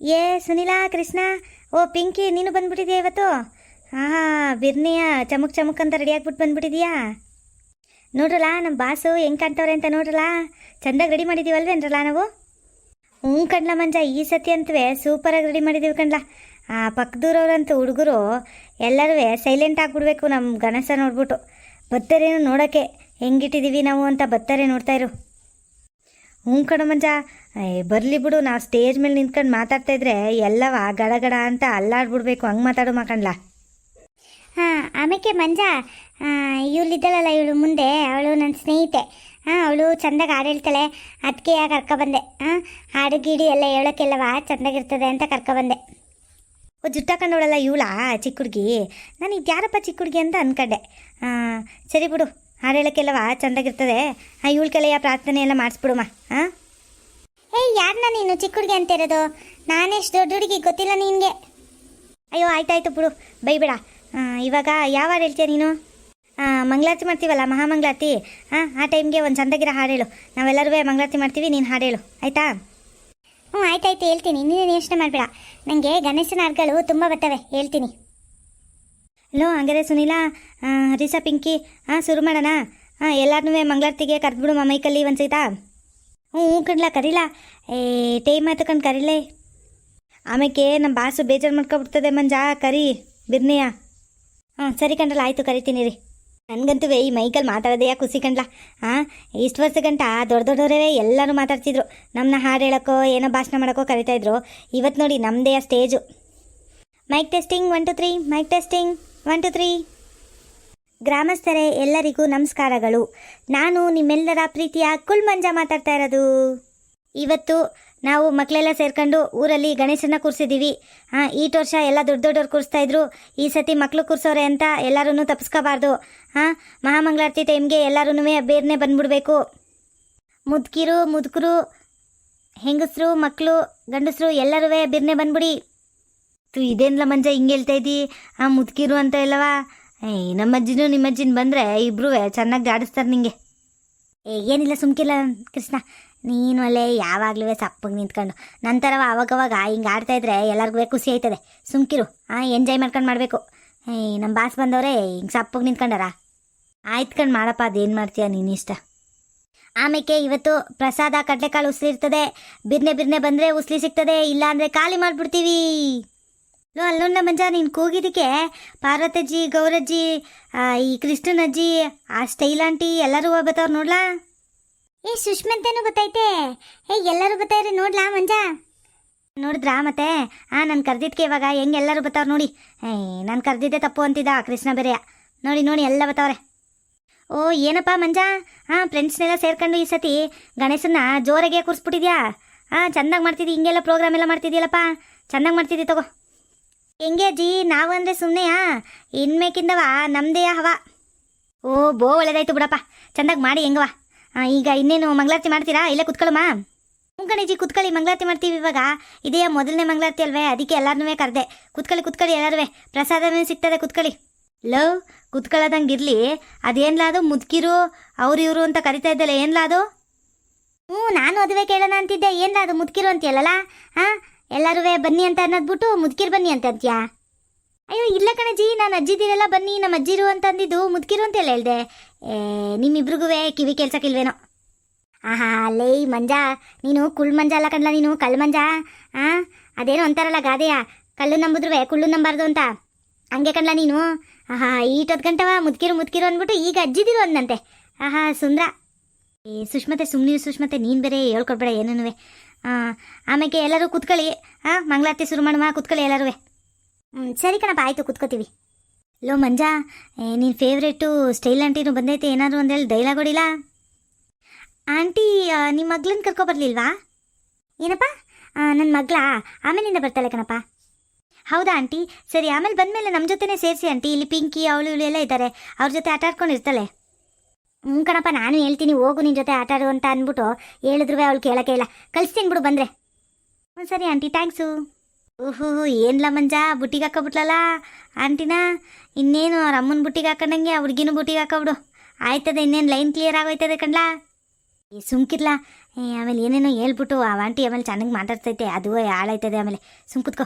ಏ, ಸುನಿಲಾ, ಕೃಷ್ಣ. ಓ, ಪಿಂಕಿ, ನೀನು ಬಂದ್ಬಿಟ್ಟಿದ್ಯಾ ಇವತ್ತು? ಹಾಂ ಬಿರ್ನಿಯ ಚಮಕ್ ಚಮಕ್ ಅಂತ ರೆಡಿ ಆಗ್ಬಿಟ್ಟು ಬಂದ್ಬಿಟ್ಟಿದ್ಯಾ? ನೋಡ್ರಲ್ಲ ನಮ್ಮ ಬಾಸು ಹೆಂಗೆ ಕಾಣ್ತವ್ರೆ ಅಂತ ನೋಡ್ರಲ್ಲ ಚಂದಾಗಿ ರೆಡಿ ಮಾಡಿದ್ದೀವಲ್ವೇನ್ರಲ್ಲ ನಾವು? ಹ್ಞೂ ಕಣ್ಲ ಮಂಜ, ಈ ಸತಿ ಅಂತವೇ ಸೂಪರಾಗಿ ರೆಡಿ ಮಾಡಿದ್ದೀವಿ ಕಣ್ಲ. ಆ ಪಕ್ಕದೂರವ್ರಂತೂ ಹುಡುಗರು ಎಲ್ಲರೂ ಸೈಲೆಂಟ್ ಆಗಿಬಿಡ್ಬೇಕು ನಮ್ಮ ಗಣೇಶ ನೋಡ್ಬಿಟ್ಟು. ಬತ್ತರೇನು ನೋಡೋಕ್ಕೆ ಹೆಂಗಿಟ್ಟಿದ್ದೀವಿ ನಾವು ಅಂತ ಬತ್ತಾರೆ ನೋಡ್ತಾಯಿರು ಹ್ಞೂ ಕಣ ಮಂಜ ಬರಲಿ ಬಿಡು ನಾವು ಸ್ಟೇಜ್ ಮೇಲೆ ನಿಂತ್ಕೊಂಡು ಮಾತಾಡ್ತಾ ಇದ್ರೆ ಎಲ್ಲವ ಗಡಗಡ ಅಂತ ಅಲ್ಲಾಡ್ಬಿಡ್ಬೇಕು ಹಂಗೆ ಮಾತಾಡು ಮಾಕಂಡ್ಲ ಹಾಂ ಆಮೇಲೆ ಮಂಜ ಇವಳಿದ್ದಳಲ್ಲ ಇವಳು ಮುಂದೆ ಅವಳು ನನ್ನ ಸ್ನೇಹಿತೆ. ಹಾಂ ಅವಳು ಚಂದಾಗಿ ಹಾಡು ಹೇಳ್ತಾಳೆ ಅದಕ್ಕೆ ಯಾಕೆ ಕರ್ಕೊಬಂದೆ? ಹಾಂ ಹಾಡು ಗೀಡಿ ಎಲ್ಲ ಹೇಳೋಕ್ಕೆಲ್ಲವ ಚೆಂದಾಗಿರ್ತದೆ ಅಂತ ಕರ್ಕೊಬಂದೆ. ಓ ಜುಟ್ಟಾಕೊಂಡವಳಲ್ಲ ಇವಳಾ ಚಿಕ್ಕ ಹುಡುಗಿ? ನಾನು ಇದು ಯಾರಪ್ಪ ಚಿಕ್ಕ ಹುಡುಗಿ ಅಂತ ಅನ್ಕಂಡೆ. ಹಾಂ ಸರಿ ಬಿಡು ಹಾಡು ಹೇಳೋಕ್ಕೆಲ್ಲವ ಚೆಂದಾಗಿರ್ತದೆ. ಹಾಂ ಇವಳ ಯಾವ ಪ್ರಾರ್ಥನೆ ಎಲ್ಲ ಮಾಡಿಸ್ಬಿಡುಮ್ಮ ಹಾಂ ಏಯ್ ಯಾರನ್ನ ನೀನು ಚಿಕ್ಕ ಹುಡುಗಿ ಅಂತ ಇರೋದು? ನಾನೆಷ್ಟು ದೊಡ್ಡ ಹುಡುಗಿ ಗೊತ್ತಿಲ್ಲ ನಿನಗೆ. ಅಯ್ಯೋ ಆಯ್ತಾಯ್ತು ಬಿಡು ಬೈಬೇಡ. ಆ, ಇವಾಗ ಯಾವ ಹಾಡು ಹೇಳ್ತೀಯ ನೀನು? ಆ, ಮಂಗಳಾರತಿ ಮಾಡ್ತೀವಲ್ಲ ಮಹಾಮಂಗಳಾರತಿ? ಹಾಂ ಆ ಟೈಮ್ಗೆ ಒಂದು ಚಂದಾಗಿರೋ ಹಾಡು ಹೇಳು. ನಾವೆಲ್ಲರೂ ಮಂಗಳಾರತಿ ಮಾಡ್ತೀವಿ ನೀನು ಹಾಡು ಹೇಳು ಆಯ್ತಾ? ಹ್ಞೂ ಆಯ್ತಾಯ್ತು ಹೇಳ್ತೀನಿ. ನೀನು ಯೋಚನೆ ಮಾಡಬೇಡ. ನನಗೆ ಗಣೇಶನ ಹಾಡುಗಳು ತುಂಬ ಬರ್ತವೆ ಹೇಳ್ತೀನಿ. ಹಲೋ ಹಂಗಾರೆ ಸುನೀಲ ಹರೀಸಾ ಪಿಂಕಿ ಹಾಂ ಶುರು ಮಾಡೋಣ. ಹಾಂ ಎಲ್ಲರನ್ನೂ ಮಂಗಳಾರತಿಗೆ ಕರೆದ್ಬಿಡು ಮೈಕಲ್ಲಿ ಒಂದು ಸೈತಾ. ಹ್ಞೂ ಹ್ಞೂ ಕಣ್ಲ ಕರೀಲ. ಏ, ಟೈಮ್ ಆಯ್ತು ಕಣ್ ಕರೀಲೆ. ಆಮೇಲೆ ನಮ್ಮ ಬಾಸು ಬೇಜಾರು ಮಾಡ್ಕೊಬಿಡ್ತದೆ ಮಂಜಾ, ಕರಿ, ಬಿರ್ನಿಯ. ಹಾಂ ಸರಿ ಕಣ್ರಲ್ಲ, ಆಯಿತು, ಕರಿತೀನಿ ರೀ ನನಗಂತೂ ಈ ಮೈಕಲ್ ಮಾತಾಡೋದೇ ಯಾಕೆ ಖುಷಿ ಕಂಡ್ಲ ಹಾಂ ಇಷ್ಟು ವರ್ಷ ಗಂಟ ದೊಡ್ಡ ದೊಡ್ಡವರೇ ಎಲ್ಲರೂ ಮಾತಾಡ್ತಿದ್ರು. ನಮ್ಮನ್ನ ಹಾಡು ಹೇಳೋಕ್ಕೋ, ಏನೋ ಭಾಷಣ ಮಾಡೋಕ್ಕೋ ಕರಿತಾಯಿದ್ರು ಇವತ್ತು ನೋಡಿ ನಮ್ಮದೇ ಆ stage. Mic testing one two three mic testing one two three ಗ್ರಾಮಸ್ಥರೇ, ಎಲ್ಲರಿಗೂ ನಮಸ್ಕಾರಗಳು. ನಾನು ನಿಮ್ಮೆಲ್ಲರ ಪ್ರೀತಿಯ ಕುಲ್ಮಂಜ ಮಾತಾಡ್ತಾ ಇರೋದು. ಇವತ್ತು ನಾವು ಮಕ್ಕಳೆಲ್ಲ ಸೇರ್ಕೊಂಡು ಊರಲ್ಲಿ ಗಣೇಶನ ಕೂರಿಸಿದ್ದೀವಿ ಹಾಂ ಈ ವರ್ಷ ಎಲ್ಲ ದೊಡ್ಡ ದೊಡ್ಡವ್ರು ಕೂರಿಸ್ತಾ ಇದ್ರು. ಈ ಸತಿ ಮಕ್ಕಳು ಕೂರಿಸೋರೆ ಅಂತ ಎಲ್ಲರೂ ತಪ್ಪಿಸ್ಕೋಬಾರ್ದು ಹಾಂ ಮಹಾಮಂಗಳಾರತಿ ಟೈಮ್ಗೆ ಎಲ್ಲರೂ ಬೇರ್ನೆ ಬಂದ್ಬಿಡ್ಬೇಕು. ಮುದುಕಿರು, ಮುದುಕರು, ಹೆಂಗಸರು ಮಕ್ಕಳು ಗಂಡಸರು ಎಲ್ಲರೂ ಬಿರ್ನೆ ಬಂದ್ಬಿಡಿ. ತು ಇದೇನ್ಲ ಮಂಜ ಹಿಂಗೆ ಹೇಳ್ತಾ ಇದ್ದಿ? ಆ ಮುದುಕಿರು ಅಂತ ಇಲ್ಲವಾ? ಏಯ್ ನಮ್ಮ ಅಜ್ಜಿನೂ ನಿಮ್ಮ ಅಜ್ಜಿನ ಬಂದರೆ ಇಬ್ರು ಚೆನ್ನಾಗಿ ಜಾಡಿಸ್ತಾರೆ ನಿಂಗೆ. ಏ, ಏನಿಲ್ಲ ಸುಮ್ಕಿಲ್ಲ ಕೃಷ್ಣ. ನೀನು ಅಲ್ಲೇ ಯಾವಾಗಲೂ ಸಪ್ಪಗೆ ನಿಂತ್ಕೊಂಡು. ನಂತರವ ಅವಾಗವಾಗ ಹಿಂಗೆ ಆಡ್ತಾ ಇದ್ರೆ ಎಲ್ಲರಿಗೂ ಖುಷಿ ಆಯ್ತದೆ. ಸುಮ್ಕಿರು. ಹಾಂ ಎಂಜಾಯ್ ಮಾಡ್ಕೊಂಡು ಮಾಡಬೇಕು. ಏಯ್ ನಮ್ಮ ಬಾಸ್ ಬಂದವ್ರೆ ಹಿಂಗೆ ಸಪ್ಪಗೆ ನಿಂತ್ಕೊಂಡಾರ? ಆಯ್ತು ಮಾಡಪ್ಪ ಅದೇನು ಮಾಡ್ತೀಯ ನೀನು ಇಷ್ಟ ಆಮೇಲೆ ಇವತ್ತು ಪ್ರಸಾದ ಕಡಲೆಕಾಳು ಉಸ್ಲಿ ಇರ್ತದೆ ಬಿರ್ನೆ ಬಿರ್ನೆ ಬಂದರೆ ಉಸ್ಲಿ ಸಿಗ್ತದೆ. ಇಲ್ಲಾಂದರೆ ಖಾಲಿ ಮಾಡಿಬಿಡ್ತೀವಿ. ಲೋ ಅಲ್ಲೊಂದ ಮಂಜ, ನೀನು ಕೂಗಿದಕ್ಕೆ ಪಾರ್ವತಜ್ಜಿ, ಗೌರಜ್ಜಿ ಈ ಕೃಷ್ಣನಜ್ಜಿ, ಆ ಸ್ಟೈಲ್ ಆಂಟಿ ಎಲ್ಲರೂ ಬರ್ತಾವ್ರು ನೋಡ್ಲಾ? ಏ, ಸುಷ್ಮಂತೇನು ಗೊತ್ತೈತೆ. ಏ, ಎಲ್ಲರೂ ಗೊತ್ತಾಯ್ರಿ, ನೋಡ್ಲಾ ಮಂಜ? ನೋಡಿದ್ರಾ ಮತ್ತೆ? ಆ, ನಾನು ಕರ್ದಿದ್ಕೆ ಇವಾಗ, ಹೆಂಗೆ ಎಲ್ಲರೂ ಬರ್ತಾವ್ರು ನೋಡಿ. ಏಯ್ ನಾನು ಕರ್ದಿದ್ದೆ ತಪ್ಪು ಅಂತಿದ್ದ ಕೃಷ್ಣ ಬೇರೆಯ ನೋಡಿ ನೋಡಿ, ಎಲ್ಲ ಬತ್ತವ್ರೆ. ಓ, ಏನಪ್ಪ ಮಂಜ? ಹಾಂ ಫ್ರೆಂಡ್ಸ್ನೆಲ್ಲ ಸೇರ್ಕೊಂಡು ಈ ಸತಿ ಗಣೇಶನ ಜೋರಾಗೆ ಕೂರಿಸ್ಬಿಟ್ಟಿದ್ಯಾ? ಹಾಂ ಚೆಂದಾಗಿ ಮಾಡ್ತಿದ್ದಿ ಹಿಂಗೆಲ್ಲ ಪ್ರೋಗ್ರಾಮ್ ಎಲ್ಲ ಮಾಡ್ತಿದ್ದೀಯಲ್ಲಪ್ಪ ಚೆನ್ನಾಗಿ ಮಾಡ್ತಿದ್ದಿ, ತಗೋ. ಹೆಂಗೆ ಅಜ್ಜಿ? ನಾವಂದ್ರೆ ಸುಮ್ಮನೆಯಾ ಇನ್ಮೇಕಿಂದವ ನಮ್ಮದೇ ಹವ ಓ, ಬೋ ಒಳ್ಳೇದಾಯ್ತು ಬಿಡಪ್ಪ. ಚೆಂದಾಗಿ ಮಾಡಿ ಹೆಂಗವ ಈಗ ಇನ್ನೇನು ಮಂಗಳಾರತಿ ಮಾಡ್ತೀರಾ? ಇಲ್ಲೇ ಕುತ್ಕೊಳ್ಳಮ್ಮ ಮುಂಕಣಿಜಿ ಕುತ್ಕೊಳ್ಳಿ. ಮಂಗಳಾರತಿ ಮಾಡ್ತೀವಿ ಇವಾಗ. ಇದೇ ಮೊದಲನೇ ಮಂಗಳಾರತಿ ಅಲ್ವೇ? ಅದಕ್ಕೆ ಎಲ್ಲಾರನ್ನೂ ಕರೆದೆ. ಕುತ್ಕೊಳ್ಳಿ ಕುತ್ಕೊಳ್ಳಿ ಎಲ್ಲರೂ ಪ್ರಸಾದನೇ ಸಿಗ್ತದೆ ಕುತ್ಕೊಳ್ಳಿ. ಲೋ, ಕುತ್ಕೊಳ್ಳೋದಂಗೆ ಇರಲಿ. ಅದು ಮುದುಕಿರು, ಅವ್ರು ಇವರು ಅಂತ ಕರಿತಾ ಇದ್ದಲ್ಲ ಏನ್ಲ ಅದು ಹ್ಞೂ, ನಾನು ಅದುವೆ ಕೇಳೋಣ ಅಂತಿದ್ದೆ. ಏನ್ಲ ಅದು ಮುದುಕಿರು ಅಂತೀಯಲ್ಲ ಹಾಂ ಎಲ್ಲರೂ ಬನ್ನಿ ಅಂತ ಅನ್ನೋದ್ಬಿಟ್ಟು ಮುದುಕಿರು ಬನ್ನಿ ಅಂತ ಅಂತ್ಯಾ? ಅಯ್ಯೋ, ಇಲ್ಲ ಕಣಜಿ ನಾನು ಅಜ್ಜಿದಿರೆಲ್ಲ ಬನ್ನಿ ನಮ್ಮ ಅಜ್ಜಿರು ಅಂತ ಅಂದಿದ್ದು ಮುದುಕಿರು ಅಂತ ಹೇಳ್ದೆ. ಏ ನಿಮ್ಮಿಬ್ರಿಗೂ ಕಿವಿ ಕೇಳ್ಸಕ್ಕಿಲ್ವೇನೋ? ಆಹಾ ಲೇ ಮಂಜ. ನೀನು ಕುಳ್ ಮಂಜ ಅಲ್ಲ ಕಣ್ಲ ನೀನು ಕಲ್ಲು ಮಂಜ. ಆ, ಅದೇನು ಅಂತಾರಲ್ಲ ಗಾದೆಯ, ಕಲ್ಲು ನಂಬಿದ್ರುವೆ, ಕುಳ್ಳು ನಂಬಾರ್ದು ಅಂತ. ಹಂಗೆ ಕಣ್ಲ ನೀನು? ಆಹಾ ಈಟೊತ್ತು ಗಂಟವ, ಮುದ್ಕಿರು ಮುದ್ಕಿರು ಅಂದ್ಬಿಟ್ಟು ಈಗ ಅಜ್ಜಿದಿರು ಅಂದಂತೆ ಆಹಾ, ಸುಂದ್ರ. ಏ, ಸುಷ್ಮತೆ ಸುಮ್ಮನೆ ಸುಷ್ಮತೆ, ನೀನು ಬೇರೆ ಹೇಳ್ಕೊಡ್ಬೇಡ ಏನೂ ಆಮೇಲೆ ಎಲ್ಲರೂ ಕುತ್ಕೊಳ್ಳಿ. ಹಾಂ ಮಂಗಳಾರತಿ ಶುರು ಮಾಡುವ, ಕುತ್ಕೊಳ್ಳಿ ಎಲ್ಲರೂ ಹ್ಞೂ ಸರಿ ಕಣಪ್ಪ, ಆಯಿತು, ಕುತ್ಕೋತೀವಿ. ಲೋ, ಮಂಜ ನಿನ್ನ ಫೇವ್ರೇಟು ಸ್ಟೈಲ್ ಆಂಟಿನೂ ಬಂದೈತೆ, ಏನಾದ್ರು ಒಂದೇಳಿ ಡೈಲಾಗ್ ಹೊಡಿಲ್ಲ ಆಂಟಿ ನಿಮ್ಮ ಮಗ್ಳನ್ನ ಕರ್ಕೊಬರ್ಲಿಲ್ವಾ ಏನಪ್ಪ? ನನ್ನ ಮಗ್ಳ? ಆಮೇಲಿಂದ ಬರ್ತಾಳೆ ಕಣಪ್ಪ. ಹೌದಾ ಆಂಟಿ? ಸರಿ, ಆಮೇಲೆ ಬಂದಮೇಲೆ ನಮ್ಮ ಜೊತೆನೇ ಸೇರಿಸಿ ಆಂಟಿ. ಇಲ್ಲಿ ಪಿಂಕಿ, ಅವಳು, ಇವಳು ಎಲ್ಲ ಇದ್ದಾರೆ. ಅವ್ರ ಜೊತೆ ಆಟ ಆಡ್ಕೊಂಡು ಇರ್ತಾಳೆ. ಹ್ಞೂ ಕಣಪ್ಪ ನಾನು ಹೇಳ್ತೀನಿ ಹೋಗು ನಿನ್ನ ಜೊತೆ ಆಟ ಆಡು ಅಂತ ಅಂದ್ಬಿಟ್ಟು ಹೇಳಿದ್ರು ಅವಳು ಕೇಳಕ್ಕೆ ಇಲ್ಲ. ಕಳಿಸ್ತೀನಿ ಬಿಡು ಬಂದ್ರೆ. ಹ್ಞೂ ಸರಿ ಆಂಟಿ ಥ್ಯಾಂಕ್ಸು. ಓಹೋ ಏನ್ಲ ಮಂಜ ಬುಟ್ಟಿಗೆ ಹಾಕೋಬಿಟ್ಲಲ್ಲ ಆಂಟಿನ ಇನ್ನೇನು ಅವ್ರ ಅಮ್ಮನ ಬುಟ್ಟಿಗೆ ಹಾಕೊಂಡಂಗೆ ಆ ಹುಡುಗಿನೂ ಬುಟ್ಟಿಗೆ ಹಾಕೋಬಿಡು ಆಯ್ತದೆ ಇನ್ನೇನು ಲೈನ್ ಕ್ಲಿಯರ್ ಆಗೋಯ್ತದೆ ಕಣ್ಲಾ? ಈ ಏ, ಆಮೇಲೆ ಏನೇನೋ ಹೇಳ್ಬಿಟ್ಟು ಆ ಆಂಟಿ ಆಮೇಲೆ ಚೆನ್ನಾಗಿ ಮಾತಾಡ್ತೈತೆ ಅದು ಹಾಳಾಯ್ತದೆ ಆಮೇಲೆ. ಸುಮ್ ಕುತ್ಕೋ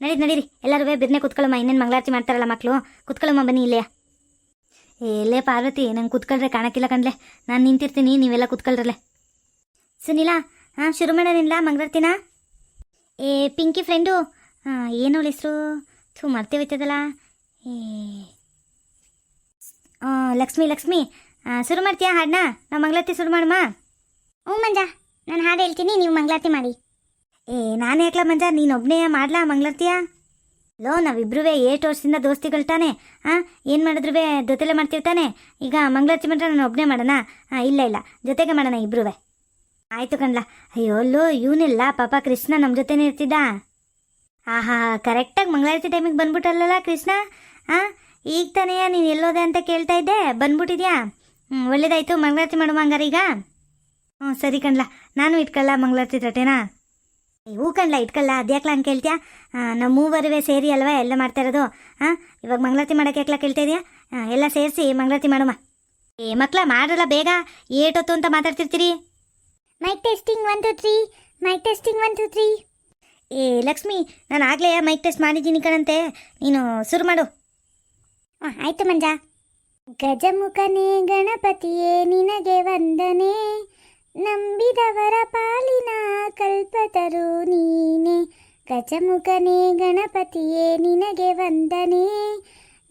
ನಡೀರಿ ನಡೀರಿ. ಎಲ್ಲರೂ ಬಿರ್ನೆ ಕುತ್ಕೊಳ್ಳಮ್ಮ ಇನ್ನೇನು ಮಂಗಳಾರತಿ ಮಾಡ್ತಾರಲ್ಲ ಮಕ್ಕಳು ಕುತ್ಕೊಳ್ಳಮ್ಮ ಬನ್ನಿ ಇಲ್ಲೇ. ಎಲ್ಲೇ ಪಾರ್ವತಿ, ನಂಗೆ ಕುತ್ಕೊಳ್ರೆ ಕಾಣಕ್ಕಿಲ್ಲ ಕಣ್ಲೆ. ನಾನು ನಿಂತಿರ್ತೀನಿ, ನೀವೆಲ್ಲ ಕೂತ್ಕೊಳ್ರಲ್ಲೇ ಸುನಿಲಾ ಹಾಂ ಶುರು ಮಾಡೋನಿಲ್ಲ ಮಂಗಳಾರ್ತಿನ? ಏ, ಪಿಂಕಿ ಫ್ರೆಂಡು ಹಾಂ ಏನು ಅವಳ ಹೆಸ್ರು? ಥೂ, ಮರ್ತೇ ಹೋಯ್ತದಲ್ಲ. ಏ. ಲಕ್ಷ್ಮಿ ಲಕ್ಷ್ಮಿ ಶುರು ಮಾಡ್ತೀಯಾ ಹಾಡನ್ನ ನಾವು ಮಂಗಳಾರತಿ ಶುರು ಮಾಡಮ್ಮ ಹ್ಞೂ, ಮಂಜ. ನಾನು ಹಾಡು ಹೇಳ್ತೀನಿ, ನೀವು ಮಂಗಳಾರತಿ ಮಾಡಿ. ಏ, ನಾನು ಯಾಕ್ಲ ಮಂಜ? ನೀನು ಒಬ್ಬನೇ ಮಾಡ್ಲಾ ಮಂಗಳಾರತಿಯ? ಲೋ ನಾವಿಬ್ರೂ ಏಟ್ ವರ್ಷದಿಂದ ದೋಸ್ತಿಗಳು ತಾನೆ. ಹಾಂ ಏನು ಮಾಡಿದ್ರು ಜೊತೆಲೆ ಮಾಡ್ತೀವಿ ತಾನೆ? ಈಗ ಮಂಗಳಾರತಿ ಮಾಡ್ರೆ ನಾನು ಒಬ್ಬನೇ ಮಾಡೋಣ? ಹಾಂ ಇಲ್ಲ ಇಲ್ಲ. ಜೊತೆಗೆ ಮಾಡೋಣ ಇಬ್ರೂ ಆಯಿತು ಕಣ್ಲ. ಅಯ್ಯೋ, ಲೋ, ಇವನಿಲ್ಲ ಪಾಪ ಕೃಷ್ಣ ನಮ್ಮ ಜೊತೆನೇ ಇರ್ತಿದ್ದ. ಆಹಾ, ಕರೆಕ್ಟಾಗಿ ಮಂಗಳಾರತಿ ಟೈಮಿಗೆ ಬಂದ್ಬಿಟ್ಟಲ್ಲ ಕೃಷ್ಣ? ಹಾಂ ಈಗ ತಾನೆಯಾ ನೀನು ಎಲ್ಲೋದೆ ಅಂತ ಕೇಳ್ತಾ ಇದ್ದೆ. ಬಂದ್ಬಿಟ್ಟಿದ್ಯಾ? ಹ್ಞೂ ಒಳ್ಳೇದಾಯಿತು. ಮಂಗಳಾರತಿ ಮಾಡುವ ಹಂಗಾರೆ ಈಗ. ಹ್ಞೂ ಸರಿ ಕಣ್ಲ. ನಾನು ಇಟ್ಕೊಳ್ಳ ಮಂಗಳಾರತಿ ತಟೇನಾ ಹೂ ಕಣ್ಲ ಇಟ್ಕಲ್ಲ ಅದ್ಯಾಕ್ಲ ಅಂತ ಕೇಳ್ತೀಯಾ? ನಮ್ಮ ಮೂವರುವೆ ಸೇರಿ ಅಲ್ವಾ ಎಲ್ಲ ಮಾಡ್ತಾ ಇರೋದು? ಹಾಂ ಇವಾಗ ಮಂಗಳತಿ ಮಾಡೋಕೆ ಯಾಕ್ಲ ಕೇಳ್ತಾ ಇದೆಯಾ? ಎಲ್ಲ ಸೇರಿಸಿ ಮಂಗಳತಿ ಮಾಡುವ. ಏ ಮಕ್ಳ ಮಾಡಲ್ಲ ಬೇಗ. ಏಟೊತ್ತು ಅಂತ ಮಾತಾಡ್ತಿರ್ತೀರಿ? Mic testing one two three mic testing one two three ಏ ಲಕ್ಷ್ಮಿ ನಾನು ಆಗಲೇ ಮೈಕ್ ಟೆಸ್ಟ್ ಮಾಡಿದ್ದೀನಿ ಕಣಂತೆ. ನೀನು ಶುರು ಮಾಡು. ಹಾಂ ಆಯ್ತು ಮಂಜ. ಗಜಮುಖನೇ ಗಣಪತಿಯೇ ನಿನಗೆ ವಂದನೆ. ನಂಬಿದವರ ಪಾಲಿನ ಕಲ್ಪತರು ನೀನೆ. ಗಜಮುಖನೇ, ಗಣಪತಿಯೇ, ನಿನಗೆ ವಂದನೆ.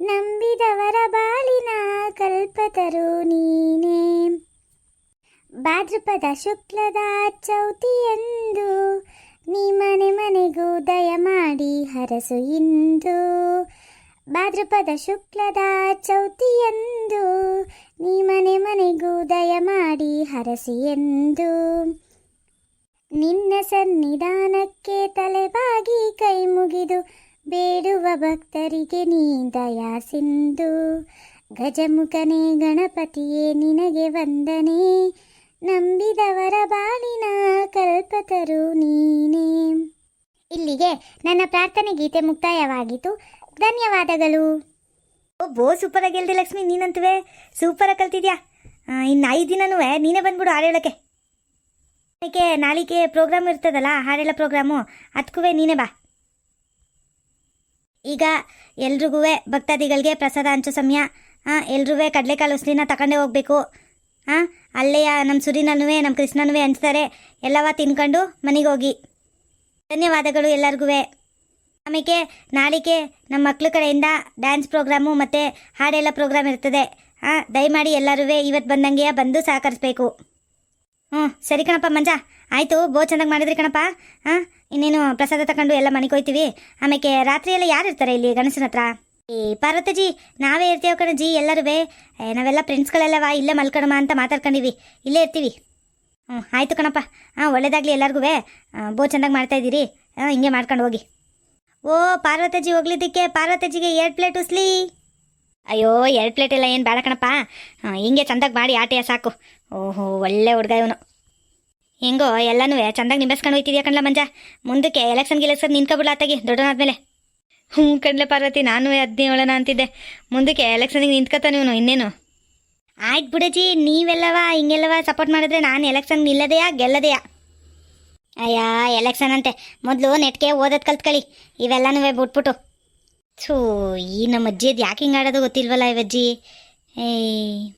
ನಂಬಿದವರ ಬಾಳಿನ ಕಲ್ಪತರು ನೀನೆ. ಭಾದ್ರಪದ ಶುಕ್ಲದ ಚೌತಿಯಂದು ನೀ ಮನೆ ಮನೆಗೂ ದಯ ಮಾಡಿ ಹರಸು ಇಂದು. ಭಾದ್ರಪದ ಶುಕ್ಲದ ಚೌತಿಯಂದು ನೀ ಮನೆ ಮನೆಗೂ ದಯ ಮಾಡಿ ಹರಸಿ ಎಂದು ನಿನ್ನ ಸನ್ನಿಧಾನಕ್ಕೆ ತಲೆಬಾಗಿ ಕೈ ಮುಗಿದು ಬೇಡುವ ಭಕ್ತರಿಗೆ ನೀ ದಯಾ ಸಿಂಧು ಗಜಮುಖನೇ ಗಣಪತಿಯೇ, ನಿನಗೆ ವಂದನೆ. ನಂಬಿದವರ ಬಾಳಿನ ಕಲ್ಪತರು ನೀನೇ. ಇಲ್ಲಿಗೆ ನನ್ನ ಪ್ರಾರ್ಥನೆ ಗೀತೆ ಮುಕ್ತಾಯವಾಗಿತ್ತು. ಧನ್ಯವಾದಗಳು. ಓ ಬೋ ಸೂಪರ್ ಆಗಿ ಹೇಳ್ದೆ ಲಕ್ಷ್ಮಿ, ನೀನಂತುವೆ ಸೂಪರಾಗಿ ಕಲ್ತಿದ್ಯಾ? ಇನ್ನು ಐದು ದಿನನೂ ನೀನೇ ಬಂದ್ಬಿಡು ಹಾಡು ಹೇಳೋಕ್ಕೆ ಅದಕ್ಕೆ ನಾಳಿಗೆ ಪ್ರೋಗ್ರಾಮ್ ಇರ್ತದಲ್ಲ ಹಾಡೆಲ್ಲ ಪ್ರೋಗ್ರಾಮು ಅದಕ್ಕೂ ನೀನೇ ಬಾ. ಈಗ ಎಲ್ರಿಗೂ ಭಕ್ತಾದಿಗಳಿಗೆ ಪ್ರಸಾದ ಹಂಚೋ ಸಮಯ ಹಾಂ ಎಲ್ರೂ ಕಡಲೆಕಾಳು ಉಸ್ಲಿನ ತಗೊಂಡೇ ಹೋಗ್ಬೇಕು. ಹಾಂ ಅಲ್ಲೇ ನಮ್ಮ ಸುರಿನಲ್ಲೂ ನಮ್ಮ ಕೃಷ್ಣನೂ ಹಂಚ್ತಾರೆ. ಎಲ್ಲವ ತಿನ್ಕೊಂಡು ಮನೆಗೆ ಹೋಗಿ. ಧನ್ಯವಾದಗಳು ಎಲ್ಲರಿಗೂ ಆಮೇಲೆ ನಾಳೆಗೆ ನಮ್ಮ ಮಕ್ಳ ಕಡೆಯಿಂದ ಡ್ಯಾನ್ಸ್ ಪ್ರೋಗ್ರಾಮು ಮತ್ತು ಹಾಡೆಲ್ಲ ಪ್ರೋಗ್ರಾಮ್ ಇರ್ತದೆ. ಹಾಂ ದಯಮಾಡಿ ಎಲ್ಲರೂ ಇವತ್ತು ಬಂದಂಗೆ ಬಂದು ಸಹಕರಿಸ್ಬೇಕು. ಹ್ಞೂ ಸರಿ ಕಣಪ್ಪ ಮಂಜ. ಆಯಿತು, ಬೋ ಚೆನ್ನಾಗಿ ಮಾಡಿದ್ರಿ ಕಣಪ್ಪ. ಹಾಂ ಇನ್ನೇನು ಪ್ರಸಾದ ತಗೊಂಡು ಎಲ್ಲ ಮನೆಗೆ ಹೋಯ್ತೀವಿ. ಆಮೇಲೆ ರಾತ್ರಿ ಎಲ್ಲ ಯಾರು ಇರ್ತಾರೆ ಇಲ್ಲಿ ಗಣೇಶನ ಹತ್ರ? ಏ, ಪಾರ್ವತಜಿ, ನಾವೇ ಇರ್ತೀವಿ ಕಣಜಿ ಎಲ್ಲರೂ ನಾವೆಲ್ಲ ಫ್ರೆಂಡ್ಸ್ಗಳೆಲ್ಲವ ಇಲ್ಲೇ ಮಲ್ಕಣಮ್ಮ ಅಂತ ಮಾತಾಡ್ಕೊಂಡಿವಿ. ಇಲ್ಲೇ ಇರ್ತೀವಿ. ಹ್ಞೂ ಆಯಿತು ಕಣಪ್ಪ. ಹಾಂ ಒಳ್ಳೇದಾಗಲಿ ಎಲ್ಲರಿಗೂ ಬೋ ಚೆನ್ನಾಗಿ ಮಾಡ್ತಾಯಿದ್ದೀರಿ ಹಾಂ ಹಿಂಗೆ ಮಾಡ್ಕೊಂಡು ಹೋಗಿ. ಓ, ಪಾರ್ವತಜಿ ಹೋಗ್ಲಿದ್ದಕ್ಕೆ ಪಾರ್ವತಜಿಗೆ ಎರಡು ಪ್ಲೇಟ್ ಉಸ್ಲಿ. ಅಯ್ಯೋ, ಎರಡು ಪ್ಲೇಟ್ ಎಲ್ಲ ಏನು ಬೇಡ ಕಣಪ್ಪ. ಹಿಂಗೆ ಚಂದಾಗಿ ಮಾಡಿ ಆಟೆಯ ಸಾಕು. ಓಹೋ, ಒಳ್ಳೆ ಹುಡುಗ ಇವನು. ಹೆಂಗೋ ಎಲ್ಲನೂ ಚಂದಾಗಿ ನಿಂಬಸ್ಕೊಂಡು ಹೋಯ್ತಿದ್ಯಾ ಕಣ್ಲ ಮಂಜ? ಮುಂದಕ್ಕೆ ಎಲೆಕ್ಷನ್ ಗಿಲೆಕ್ಷನ್ ನಿಂತ್ಕೊಬಿಡ್ಲ ಆತಾಗಿ ದೊಡ್ಡನಾದ್ಮೇಲೆ ಹ್ಞೂ ಕಣ್ಲೆ ಪಾರ್ವತಿ ನಾನು ಹದಿನೇಳನ ಅಂತಿದ್ದೆ. ಮುಂದಕ್ಕೆ ಎಲೆಕ್ಷನಿಗೆ ನಿಂತ್ಕೊತಾನೆ ಇವನು ಇನ್ನೇನು. ಆಯ್ತು ಬಿಡಜಿ, ನೀವೆಲ್ಲವ, ಹಿಂಗೆಲ್ಲವ ಸಪೋರ್ಟ್ ಮಾಡಿದ್ರೆ ನಾನು ಎಲೆಕ್ಷನ್ ನಿಲ್ಲದೆಯಾ, ಗೆಲ್ಲದೆಯಾ? ಅಯ್ಯ ಎಲೆಕ್ಷನ್ ಅಂತೆ. ಮೊದಲು ನೆಟ್ಗೆ ಓದೋದು ಕಲ್ತ್ಕೊಳ್ಳಿ ಇವೆಲ್ಲನೂ ಬಿಟ್ಬಿಟ್ಟು ಥೂ, ಈ ನಮ್ಮ ಅಜ್ಜಿಯದು ಯಾಕೆ ಹಿಂಗೆ ಆಡೋದು ಗೊತ್ತಿಲ್ವಲ್ಲ ಇವಜ್ಜಿ ಏ,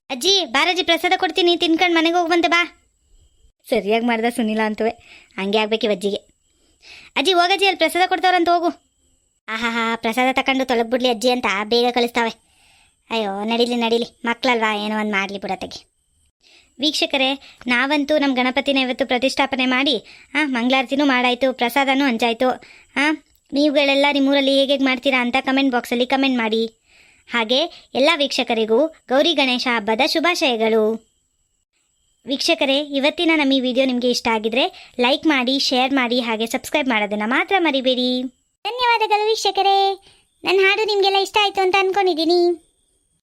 ಅಜ್ಜಿ ಬಾರಜ್ಜಿ ಪ್ರಸಾದ ಕೊಡ್ತೀನಿ, ತಿನ್ಕೊಂಡು ಮನೆಗೆ ಹೋಗ್ಬಂತೆ ಬಾ. ಸರಿಯಾಗಿ ಮಾಡ್ದ ಸುನಿಲ ಅಂತವೆ. ಹಂಗೆ ಆಗ್ಬೇಕು ಇವಜ್ಜಿಗೆ ಅಜ್ಜಿ ಹೋಗಜ್ಜಿ ಅಲ್ಲಿ ಪ್ರಸಾದ ಕೊಡ್ತಾವ್ರಂತ ಹೋಗು. ಆಹಾ ಪ್ರಸಾದ ತಗೊಂಡು ತೊಳಗ್ಬಿಡ್ಲಿ ಅಜ್ಜಿ ಅಂತ ಬೇಗ ಕಳಿಸ್ತಾವೆ. ಅಯ್ಯೋ, ನಡೀಲಿ ನಡೀಲಿ. ಮಕ್ಕಳಲ್ವಾ ಏನೋ ಒಂದು ಮಾಡಲಿ ಬಿಡತ್ತಗೆ ವೀಕ್ಷಕರೇ, ನಾವಂತೂ ನಮ್ಮ ಗಣಪತಿನ ಇವತ್ತು ಪ್ರತಿಷ್ಠಾಪನೆ ಮಾಡಿ ಹಾಂ ಮಂಗಳಾರತಿನೂ ಮಾಡಾಯಿತು, ಪ್ರಸಾದನೂ ಹಂಚಾಯಿತು ಹಾಂ ನೀವುಗಳೆಲ್ಲ ನಿಮ್ಮೂರಲ್ಲಿ ಹೇಗೆ ಮಾಡ್ತೀರಾ ಅಂತ ಕಮೆಂಟ್ ಬಾಕ್ಸಲ್ಲಿ ಕಮೆಂಟ್ ಮಾಡಿ. ಹಾಗೆ ಎಲ್ಲ ವೀಕ್ಷಕರಿಗೂ ಗೌರಿ ಗಣೇಶ ಹಬ್ಬದ ಶುಭಾಶಯಗಳು. ವೀಕ್ಷಕರೇ, ಇವತ್ತಿನ ನಮ್ಮ ಈ ವಿಡಿಯೋ ನಿಮಗೆ ಇಷ್ಟ ಆಗಿದ್ರೆ ಲೈಕ್ ಮಾಡಿ ಶೇರ್ ಮಾಡಿ, ಹಾಗೆ ಸಬ್ಸ್ಕ್ರೈಬ್ ಮಾಡೋದನ್ನು ಮಾತ್ರ ಮರಿಬೇಡಿ. ಧನ್ಯವಾದಗಳು ವೀಕ್ಷಕರೇ. ನನ್ನ ಹಾಡು ನಿಮಗೆಲ್ಲ ಇಷ್ಟ ಆಯಿತು ಅಂತ ಅಂದ್ಕೊಂಡಿದ್ದೀನಿ